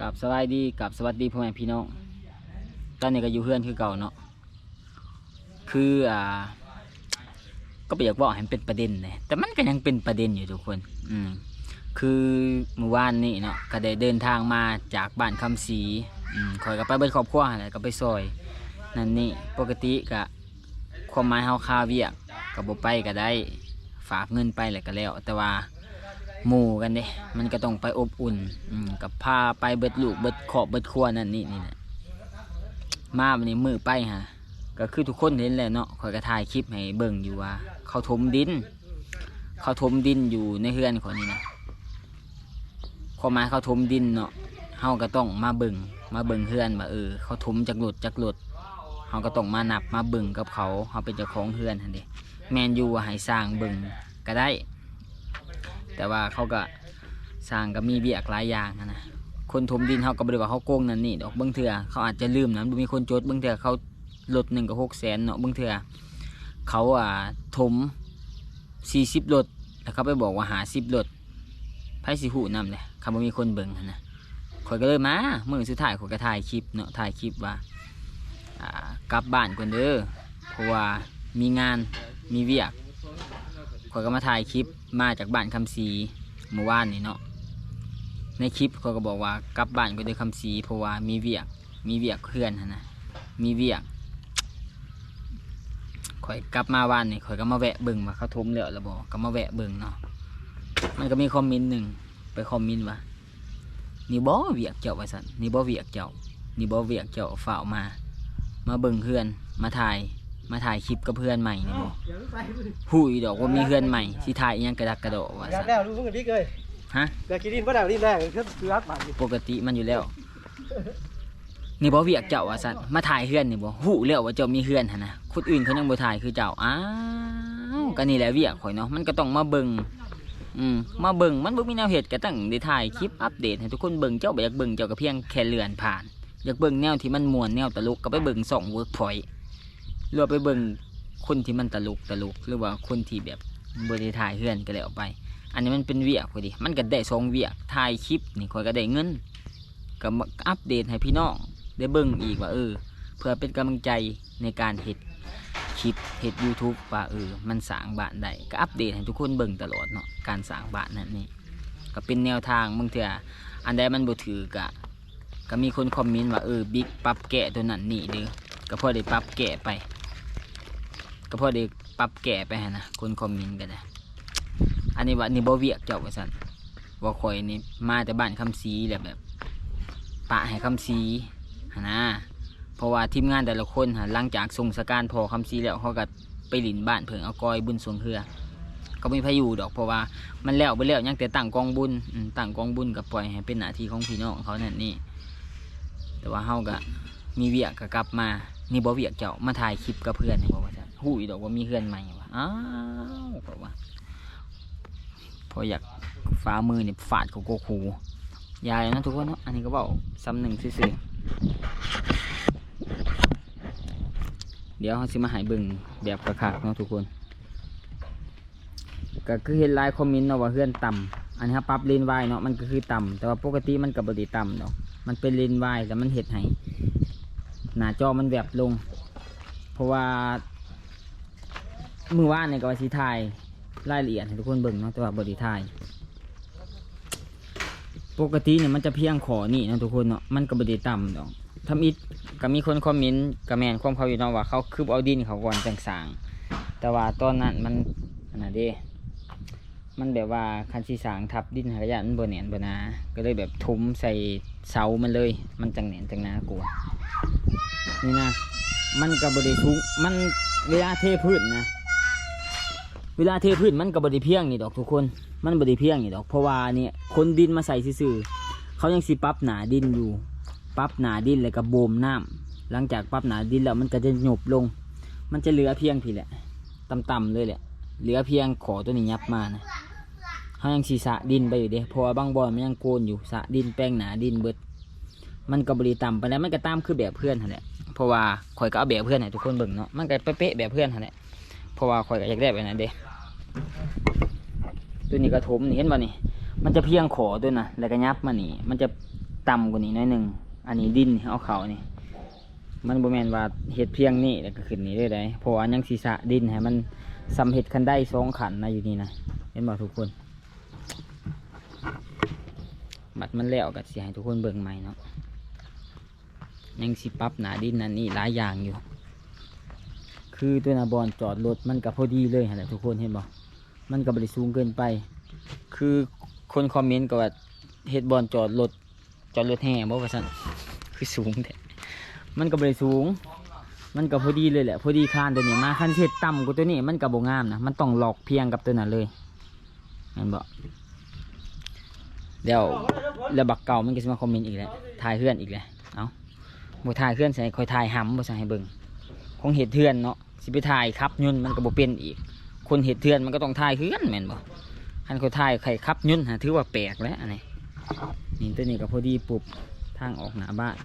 กับสวัสดีกับสวัสดีพ่อแม่พี่น้องตอนนี้ก็อยู่เพื่อนคือเก่าเนาะคืออ่า ก็ไปอยากบอกให้มันเป็นประเด็นเลยแต่มันก็ยังเป็นประเด็นอยู่ทุกคน อืมคือเมื่อวานนี้เนาะก็ได้เดินทางมาจากบ้านคำศรีอืมคอยก็ไปเบิดครอบครัวอะไรก็ไปซอย นั่นนี่ปกติก็ความหมายเฮาคาเวียกก็บ่ไปก็ได้ ฝากเงินไปแหละก็แล้ว แต่ว่า หมู่กันเด้มันก็ต้องไปอบอุ่นอืมกับพาไปเบิดลูกเบิดขอบเบิดครัวนั่นนี่นี่แหละมาวันนี้มือไปฮะก็คือทุกคนเห็นแหละเนาะคอยก็ถ่ายคลิปให้เบิ่งอยู่ว่า เขาถมดิน เขาถมดินอยู่ในเฮือนคนนี้นะความหมายเขาถมดินเนาะเฮาก็ต้องมาเบิ่งมาเบิ่งเฮือนว่าเออ เขาถมจากหลุดจากหลุดเฮาก็ต้องมานับมาเบิ่งกับเขาเฮาเป็นเจ้าของเฮือนหั่นเด้แมนยูว่าให้สร้างเบิ่งก็ได้ แต่ว่าเขาก็สร้างก็มีเบียกหลายอย่างอะนะคนถมดินเขาก็บริว่าเขาโกงนั่นนี่ดอกเบิ้งเถื่อเขาอาจจะลืมนะมีคนจดเบิ้งเถื่อเขาลดหนึ่งกับหกแสนเนาะเบิ้งเถื่อเขาอ่าถมสี่สิบรถแล้วเขาไปบอกว่าหาสิบรถไพ่สิหูนำเลยเขาบ่มีคนเบิ้งนะข่อยก็เลยมาเมื่อสุดท้ายข่อยก็ถ่ายคลิปเนาะถ่ายคลิปว่าอ่ากลับบ้านก่อนเด้อเพราะว่ามีงานมีเวียก ขอยก็มาถ่ายคลิปมาจากบ้านคำศรีเมื่อวานนี่เนาะในคลิปเขาก็บอกว่ากลับบ้านก็ด้วยคำสีเพราะว่ามีเวียก มีเวียกเพื่อนหั้นนะมีเวียกข่อยกลับมาบ้านนี่ข่อยก็มาแวะเบิ่งว่าเขาทมแล้วแล้วบอกก็มาแวะเบิ่งเนาะมันก็มีคอมเมนต์หนึ่งไปคอมเมนต์ว่านี่บ่เวียกเจ้าว่าสันนี่บ่เวียกเจ้านี่บ่เวียกเจ้าฝ่าวมา มาเบิ่งเพื่อนมาถ่าย มาถ่ายคลิปกับเพื่อนใหม่นี่บ่หูยดอกว่ามีเพื่อนใหม่ที่ถ่ายอิหยังกระดักกระโดดว่าอยาสักนแล้วรู้เพิ่งกันดิเลยฮะ อยากกินดินบ่ได้ดินแรกเพิ่นคือรัดบาดนี่ปกติมันอยู่แล้ว นี่บ่เวียกเจ้าว่าซั่นมาถ่ายเฮือนนี่บ่ฮู้แล้วว่าเจ้ามีเฮือนหั่นนะคนอื่นเขายังบ่ถ่ายคือเจ้าอ้าวก็นี่แหละเวียกข่อยเนาะมันก็ต้องมาเบิ่งอืมมาเบิ่งมันบ่มีแนวเฮ็ดก็ต้องได้ถ่ายคลิปอัปเดตให้ทุกคนเบิ่งเจ้าบ่อยากเบิ่งเจ้าก็เพียงแค่เลื่อนผ่าน อยากเบิ่งแนวที่มันม่วนแนวตลกก็ไปเบิ่งส่องเวิร์กพอยต์ หรือว่าไปเบิ่งคนที่มันตลกตลกหรือว่าคนที่แบบบ่ได้ถ่ายเฮือนก็แล้วไป อันนี้มันเป็นเวียกพอดีมันก็ได้สองเวียกถ่ายคลิปนี่ข่อยก็ได้เงินก็มาอัปเดตให้พี่น้องได้เบิ่งอีกว่าเออ เพื่อเป็นกำลังใจในการเฮ็ดคลิปเฮ็ด YouTube ว่าเออมันสร้างบ้านได้ก็อัปเดตให้ทุกคนเบิ่งตลอดเนาะการสร้างบ้านนั่นนี่ก็เป็นแนวทางบางเทื่ออันใดมันบ่ถือกะก็มีคนคอมเมนต์ว่าเออบิ๊กปรับแก้ตัวนั้นนี่เด้อก็พอได้ปรับแก้ไป ก็พอด้ปรับแก้ไปนะคนคอมเมนต์ก็ได้อันนี้ว่านี่บ่เวียกเจ้าว่าซั่นว่าข่อยนี่มาแต่บ้านคำศรีแหละแบบ ปะให้คำศรีนนะเพราะว่าทีมงานแต่ละคนหาหลังจากส่งสการพอคำศรีแล้วเขาก็ไปหลินบ้านเพิ่งเอากอยบุญสวงเฮือก็ไม่พายุดอกเพราะว่ามันแล้วไปแล้วยังแต่ตั้งกองบุญตั้งกองบุญกับปล่อยให้เป็นหน้าที่ของพี่น้องเขานั่นนี่แต่ว่าเฮาก็มีเวียกก็กลับมานี่บ่เวียกเจ้ามาถ่ายคลิปกับเพื่อนนี่บอกว่า หูยดอกว่ามีเพื่อนใหม่ว่ะอ้าวเพราะว่าพออยากฟ้ามือเนี่ยฟาดกับโกคูยายนะทุกคนเนาะอันนี้ก็บอกซ้ำหนึ่งซื่อเดี๋ยวเขาสิมาหายเบิ่งแบบกระคักเนาะทุกคนก็คือเห็นลายคอมเมนต์เนาะว่าเพื่อนต่ำอันนี้ครับปรับเลนวายเนาะมันก็คือต่ำแต่ว่าปกติมันกับบไดีต่ำเนาะมันเป็นเลนวายแต่มันเห็ดให้หน้าจอมันแบบลง เพราะว่า มือว่านเนี่ยก็ว่าสิถ่ายรายละเอียดให้ทุกคนเบิ่งเนาะแต่ว่าบริทยปกติเนี่ยมันจะเพียงขอนี่นะทุกคนเนาะมันก็บริต่ำดอกทำอิดก็มีคนคอมเมนต์กับแมนความเขาอยู่เนาะว่าเขาคืบเอาดินเขาก่อนจังสางแต่ว่าตอนนั้นมันอันนั้นเด้มันแบบว่าคันสีสางทับดินหายะมันบนเนียนบนนาก็เลยแบบทุ้มใส่เสามันเลย มันจังเนียนจังนากลัวนี่นะมันก็บริทุกมันเวลาเทพื้นนะ เวลาเทพื้นมันก็บไดิเพียงนี่ดอกทุกคน มันบไดิเพียงนี่ดอกเพราะว่าเนี่ยคนดินมาใส่ซื่อเขายังสิปั๊บหนาดินอยู่ ปั๊บหนาดินแล้วก็โบมน้ำหลังจากปั๊บหนาดินแล้วมันก็จะหยบลง มันจะเหลือเพียงพี่แหละต่ำๆเลยแหละ เหลือเพียงขอตัวนี้ยับมานะเขายังสีสะดินไปอยู่เด้เพราะว่าบางบอนมันยังโกนอยู่สะดินแป้งหนาดินเบิด มันก็บริต่ำไปแล้วมันก็ตามคือแบบเพื่อนหั่นแหละเพราะว่าข่อยก็เอาแบบเพื่อนให้ทุกคนเบิ่งเนาะมันก็เป๊ะๆแบบเพื่อนหั่นแหละ เพราะว่าข่อยก็อยากได้แบบนั้นเด้ตัวนี้กระถมนี่เห็นป่ะนี่ มันจะเพียงขอตัวน่ะแล้วก็ยับมานี่ มันจะต่ำกว่านี้น้อยหนึ่งอันนี้ดินเอาเขานี่ มันบ่แมนว่าเห็ดเพียงนี่แล้วก็ขึ้นนี่ได้ไดเพราะว่ายังศีรษะดินให้มันสำเห็ดคันได้สองขันนะอยู่นี่นะเห็นบ่ทุกคนบัดมันแล้วก็สิให้ทุกคนเบิ่งใหม่เนาะยังสิปับหนาดินนั่นนี่หลายอย่างอยู่ คือตัวนาบอลจอดรถมันก็พอดีเลยหั่นแหละทุกคนเห็นบ่มันก็บ่ได้สูงเกินไป คือคนคอมเมนต์ก็ว่าเฮ็ดบอลจอดรถจอดรถแห่บ่ว่าซั่นคือสูงแท้มันก็บริสูง มันก็พอดีเลยแหละพอดีคานตัวนี้มาคันเช็ดต่ำกว่าตัวนี้มันก็บ่งามนะมันต้องหลอกเพียงกับตัวนั้นเลยแมันบอกเดี๋ยวแล้วบักเก่ามันก็จะมาคอมเมนต์อีกแล้วถ่ายเพื่อนอีกแล้วเอาบ่ถ่ายเพื่อนใส่คอยถ่ายหำบ่ใส่ให้เบิ่งของเห็ดเทือนเนาะ สิไปถ่ายครับยุ่นมันก็บ่เป็นอีก คนเห็ดเทือนมันก็ต้องถ่ายเพื่อนแม่นบ่คันเขาถ่ายไข่ครับยุนฮะถือว่าแปลกแล้วอันนี้นี่ตัวนี้ก็พอดีปุบทางออกหน้าบ้าน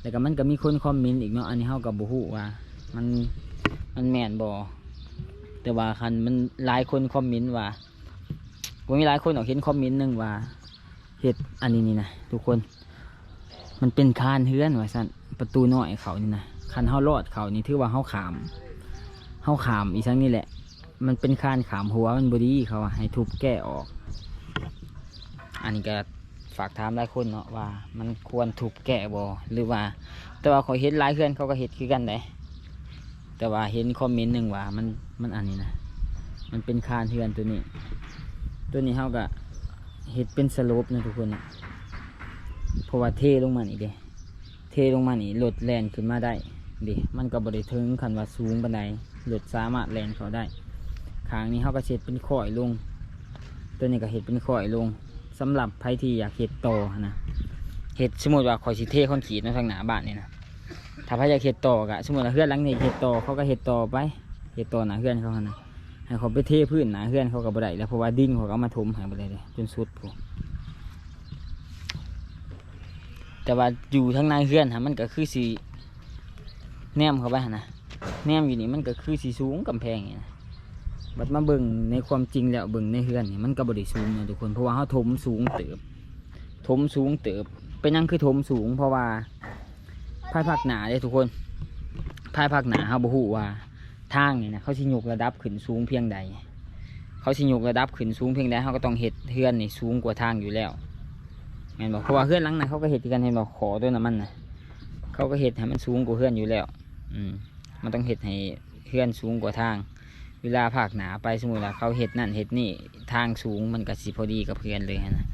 แล้วก็มันก็มีคนคอมเมนต์อีกเนาะอันนี้เฮากับบุฮูว่า มันมันแม่นบ่แต่ว่าคันมันหลายคนคอมเมนต์ว่าบ่มีหลายคนออกเห็นคอมเมนต์หนึ่งว่าเฮ็ดอันนี้นี่นะทุกคน มันเป็นคานเฮือนว่าซั่นประตูน้อยเขานี่นะคันเฮารอดเขานี่ถือว่าเฮาขาม เฮาขามอีสังนี่แหละ มันเป็นคานขามหัวมันบดีเขาให้ทุบแก้ออก อันนี้ก็ฝากถามหลายคนเนาะว่า มันควรถูกแก้บ่หรือว่า แต่ว่าขอยเห็นหลายเพื่อนเขาก็เห็ดคือกันเลยแต่ว่าเห็นคอมเมนต์หนึ่งว่ามันมันอันนี้นะมันเป็นคานเทือนตัวนี้ ตัวนี้เขาก็เห็ดเป็นสโลปนะทุกคนนะเพราะว่าเทลงมานี่เด้เทลงมานี่รถแลนขึ้นมาได้เดิมันก็บริถึงคันว่าสูงปานใด รถสามารถแลนเขาได้ขางนี้เขาก็เช็ดเป็นข่อยลง ตัวนี้ก็เห็ดเป็นข่อยลงสำหรับใครที่อยากเห็ดโตนะเห็ดสมมติว่าคอยสิเทคอนขีดในทางหนาบ้านนี่นะถ้าใครอยากเห็ดโตอกะสมมติว่าเฮือนหลังนี้เห็ดโตเขาก็เห็ดโตอไปเห็ดโตหนาเฮือนเขาหั่นนะให้เขาไปเทพื้นหนาเฮือนเขาก็บ่ได้แล้วเพราะว่าดิ้งเขาก็เอามาถมหายไปเลยเลยจนสุดพู้นแต่ว่าอยู่ทางในเฮือนฮะมันก็คือสีแนมเข้าไปนะ แนมอยู่นี่มันก็คือสีสูงกำแพงนี่นะบัดมาเบิ่งในความจริงแล้วเบิ่งในเฮือนนี่มันก็บ่ได้สูงนะทุกคนเพราะว่าเขาถมสูงเติบ ถมสูงเติบเป็นยังคือถมสูง เพราะว่าภายภาคหนาเลยทุกคนภายภาคหนาเขาบ่ฮู้ว่าทางนี่นะเขาสิยกระดับขึ้นสูงเพียงใด เขาสิยกระดับขึ้นสูงเพียงใดเขาก็ต้องเฮ็ดเฮือนนี่สูงกว่าทางอยู่แล้วแม่นบอกเพราะว่าเฮือนหลังนั้นเขาก็เฮ็ดกันเห็นบอกขอตัวน้ำมันนะเขาก็เฮ็ดให้มันสูงกว่าเฮือนอยู่แล้ว อืม มันต้องเฮ็ดให้เฮือนสูงกว่าทาง เวลาภาคหนาไปสมมติว่าเขาเห็ดนั่นเห็ดนี่ทางสูงมันก็สิพอดีกับเพื่อนเลยนะ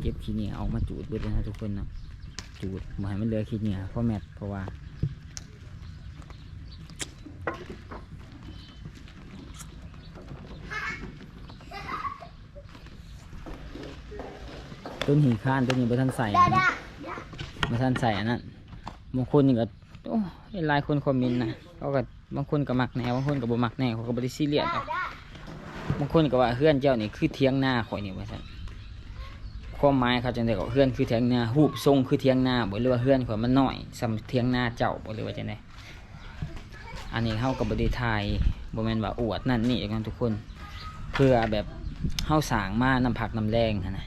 เก็บขี้เหนียวออกมาจูดเบิดเลยนะทุกคนนะจูดบ่ให้มันเลือขี้เหนียวเพราะแมทเพราะว่าต้นหินข้านต้นนี้บ่ทันใส่นะบ่ทันใส่อันนั้น บางคนนี่ก็โอ้หลายคนคอมเมนต์นะเขาก็บางคนก็มักแนวบางคนก็บ่มักแนวเขาก็บ่ได้ซีเรียสบางคนก็ว่าเฮือนเจ้านี่คือเทียงหน้าข่อยนี่ว่าซั่นความหมายเขาจังได๋ก็เฮือนคือเทียงหน้ารูปทรงคือเทียงหน้าบ่หรือว่าเฮือนข่อยมันน้อยสำเทียงหน้าเจ้าบ่หรือว่าจังได๋อันนี้เฮาก็บ่ได้ถ่ายบ่แม่นว่าอวดนั่นนี่กันทุกคน เพื่อแบบเฮาสร้างมาน้ำผักน้ำแรงหั้นนะ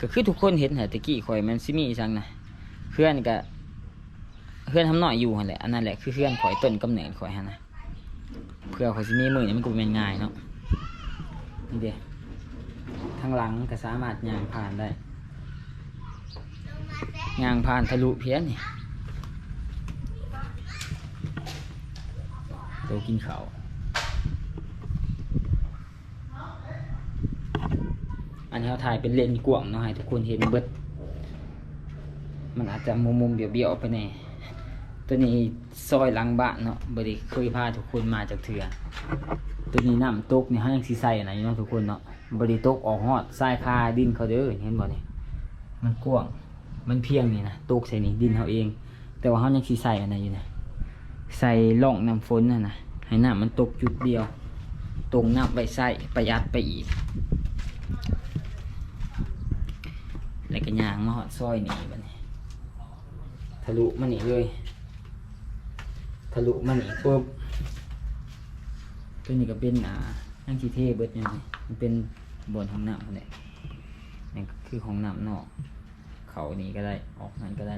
ก็คือทุกคนเห็นหั่นตะกี้ข่อยมันสิมีจังนะเพื่อนก็ เพื่อนทำหน่อยอยู่หันแหละอันนั้นแหละคือเพื่อนข่อยต้นกำเนิดข่อยฮะนะเพื่อข่อยสิมีมือนี่มันก็เป็นง่ายเนาะนี่เด้ทางหลังก็สามารถย่างผ่านได้ย่างผ่านทะลุเพี้ยนนี่โตกินเขาอันนี้เราถ่ายเป็นเลนกว้างเนาะให้ทุกคนเห็นเบิดมันอาจจะมุมมุมๆเบี้ยวๆไปแน่ ตัวนี้ซอยหลังบ้านเนาะบริเคยพาทุกคนมาจากเถื่อตัวนี้น้ำตกนี่เขายังสีใส่อะไรเนาะทุกคนเนาะบริตกออกฮอดทรายคาดินเขาเด้อเห็นบ่เนี่ยมันกว้างมันเพียงนี่นะตกใส่นี่ดินเขาเอง แต่ว่าเขายังสีใส่อะไรอยู่นะใส่ล่องน้ำฝนน่ะนะให้น้ำมันตกจุดเดียว ตรงน้ำไปใส่ประหยัดไปอีกแล้วก็ย่างมาหอดซอยนี่บัดนี้ทะลุมานี่เลย ลุมันี่ปุ๊บตัวนี้ก็เป็นอ่านั่งชีเทเบิดยังไงมันเป็นบนของน้ำเนี่ยนี่คือของน้ำนอก เขานี้ก็ได้ออกนั้นก็ได้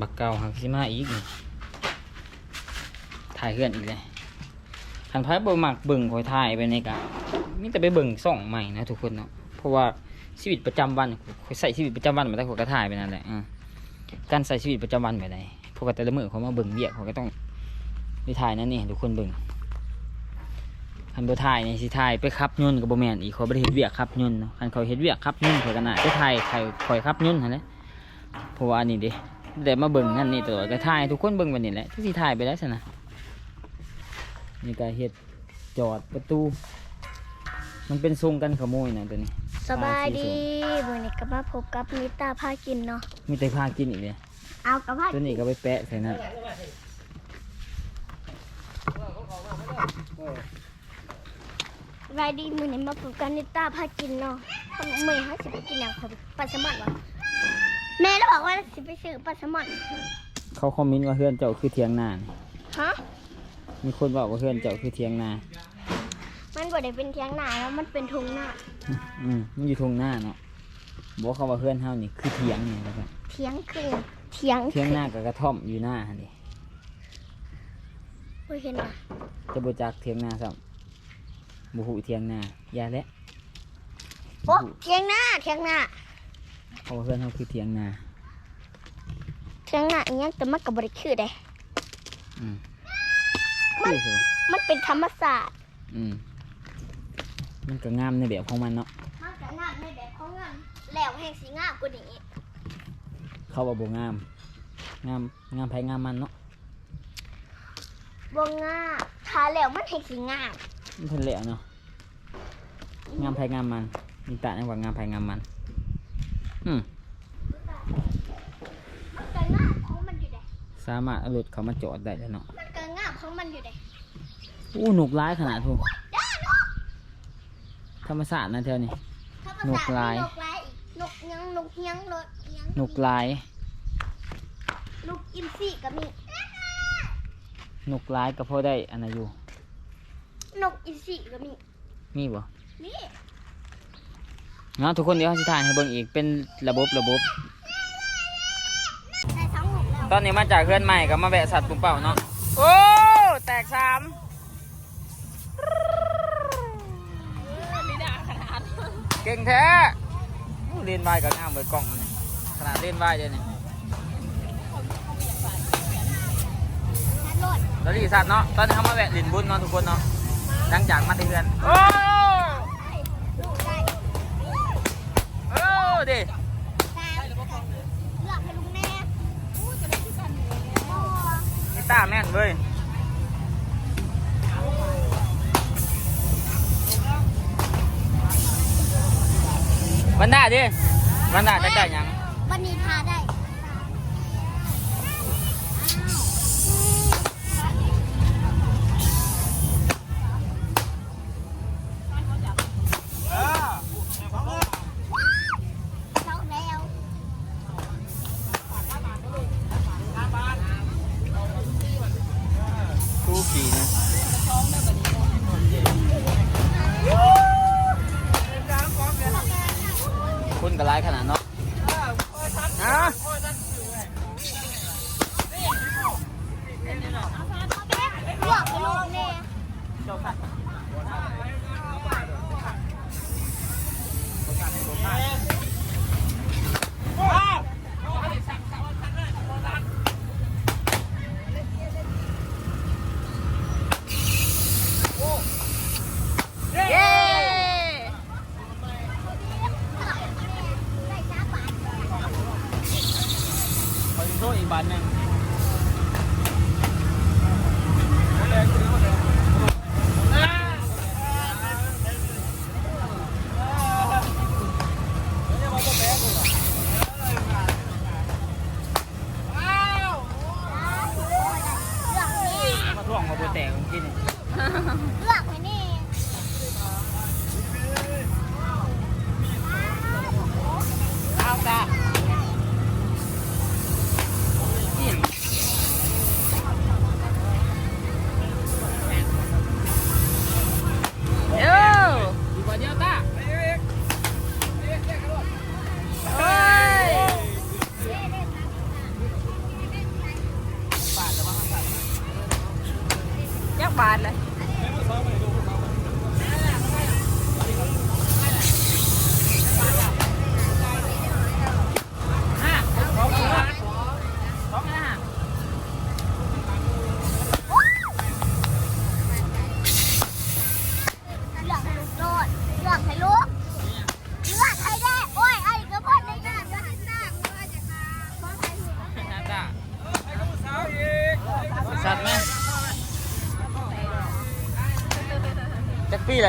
บักเก่าหักซิมาอีก ถ่ายเพื่อนอีกเลย ทันพายบ่มักเบิ่งคอยถ่ายไปในกะมีแต่ไปเบิ่งส่องใหม่นะทุกคนเนาะเพราะว่าชีวิตประจำวันใส่ชีวิตประจำวันมาแต่ข้อยก็ถ่ายไปนั่นแหละการใส่ชีวิตประจำวันแบบไหนเพราะว่าแต่ละมือเขามาเบิ่งเวียเขาก็ต้องได้ถ่ายนั่นนี่ทุกคนเบิ่งคันบ่ถ่ายนี่สิถ่ายไปขับยนต์ก็บ่แมนอีกเขาบ่ได้เฮ็ดเวียกขับยนต์เนาะคันเขาเฮ็ดเวียกขับยนต์เขาก็น่าไปถ่ายใครคอยขับยนต์หั่นแหละเพราะว่าอันนี้เด้ได้มาเบิ่งนั่นนี่ตลอดก็ถ่ายทุกคนเบิ่งแบบนี้แหละที่สิถ่ายไปแล้วสนะ นี่ก็เฮ็ดจอดประตู มันเป็นทรงกันขโมยนะตัวนี้สบายดีวันนี้ก็มาพบกับนิตาพากินเนาะมีแต่พากินอีกเลยเอากับพาตัวนี้ก็ไปแปะใส่นั่นสบายดีมือนี้มาพบกับนิตาพากินเนาะทำมือให้สิไปกินอย่างของปลาแซลมอนวะแม่เราบอกว่าสิไปซื้อปลาแซลมอนเขาคอมเมนต์ว่าเพื่อนเจ้าคือเทียงนานี่ฮะ มีคนบอกว่าเพื่อนเจ้าคือเทียงนา มันบ่ได้เป็นเทียงนาแล้วมันเป็นทุ่งนาอืมมันอยู่ทงหน้าเนาะบอกเขาว่าเพื่อนเฮานี่คือเทียงนี่แล้วกันเทียงคือเทียงเทียงหน้ากับกระท่อมอยู่หน้าหั่นดิโอ้ยเห็นนะจะบ่จักเทียงนาซ้ำบ่ฮู้เทียงนาอย่าและโอ้เทียงนาเทียงนาเขาว่าเพื่อนเฮาคือเทียงนาเทียงนาอีหยังแต่มันก็บ่ได้คือเด้อืม คือสิวะมันเป็นธรรมศาสตร์อืมมันก็งามในแบบของมันเนาะมันก็งามในแบบของงามแล้วแห่งสีงามกว่านี้เขาว่าบ่งาม งามงามไผงามมันเนาะบ่งามทาแล้วมันแห่งสีงามมันเพิ่นแหละเนาะงามไผงามมันมีตาในว่างามไผงามมัน อืมมันก็งามของมันอยู่เด้สามารถเอารถเขามาจอดได้แล้วเนาะมันก็งาม ของมันอยู่เด้อู้หนุกร้ายขนาดทูธรรมศาสตร์นะเท่านี้นกลาย นกลายอีกนกยังนกยังนกยังหนุกลาย นกอินทรีก็มีหนุกร้ายก็พอได้อันนั้นอยู่ นกอินทรีก็มี มีบ่นี่เนาะทุกคนเดี๋ยวเขาสิถ่ายให้เบิ่งอีกเป็นระบบระบบได้สองนกแล้วตอนนี้มาจากเพื่อนใหม่ก็มาแวะสัตว์ปุ่มเป่าเนาะโอ้ แตกสามเก่งแท้อู้เล่นวายกับงามไว้กล้องนี่ขนาดเล่นวายเลยนี่นัดโลดแล้วรีสัตว์เนาะ ตอนนี้เขามาแวะลินบุญเนาะทุกคนเนาะหลังจากมาที่เพื่อนโอ้ วันหน้าดิวันหน้าจะได้หยังวันนี้ทาได้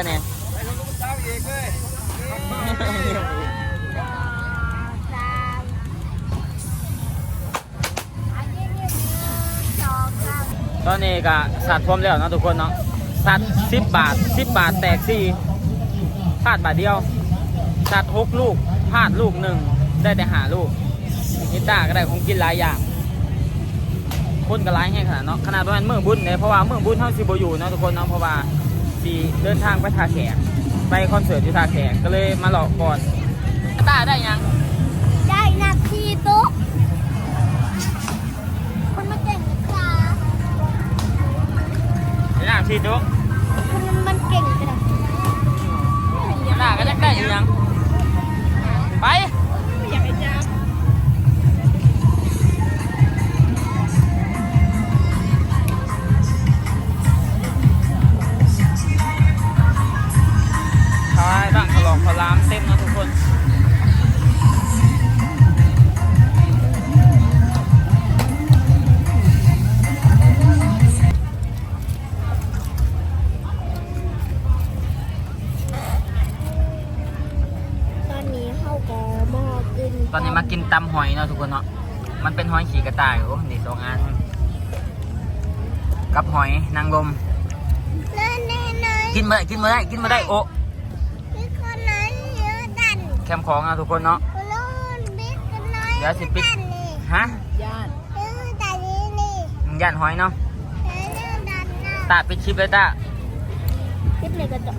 งสองสามตอนนี้ก็สัตว์พร้อมแล้วนะทุกคนเนาะสัตว์สิบบาทสิบบาทแตกสี่พลาดบาทเดียว สัตว์หกลูกพลาดลูกหนึ่งได้แต่หาลูกนิต้าก็ได้คงกินหลายอย่างคนก็ร้ายแห้งขนาดเนาะขนาดประมาณเมื่อบุญเนี่ยเพราะว่าเมื่อบุญเท่าสิบอยู่เนาะทุกคนเนาะเพราะว่า สีเดินทางไปท่าแขกไปคอนเสิร์ตที่ท่าแขกก็เลยมาหลอกก่อนนิต้าได้ยัง ได้นักทีตุ๊กคนมาเก่งนะคะนิต้าชีดุคนมันเก่งจังนิต้าก็จะได้อีกยัง ไป กินมาได้กินมาได้กินมาได้โอ้มีคนนั้นเยอะดันแคมของนะทุกคนเนาะโลนบิ๊กกันน้อยเดี๋ยวสิปิดดันนี่ฮะเออดันนี่นี่ย่านหอยเนาะเออดันนะตาปิดคลิปเลยตาคลิปนี้ก็จบ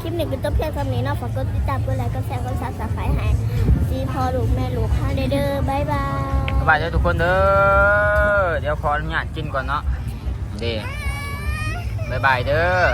คลิปนี้ก็จบเพียงเท่านี้เนาะฝากกดติดตามกดไลค์กดแชร์กดซับสไครต์ให้ซีพอลูกแม่ลูกค่ะเด้อเด้อบายบายสบายใจทุกคนเด้อเดี๋ยวขออนุญาตกินก่อนเนาะเด้บายบายเด้อ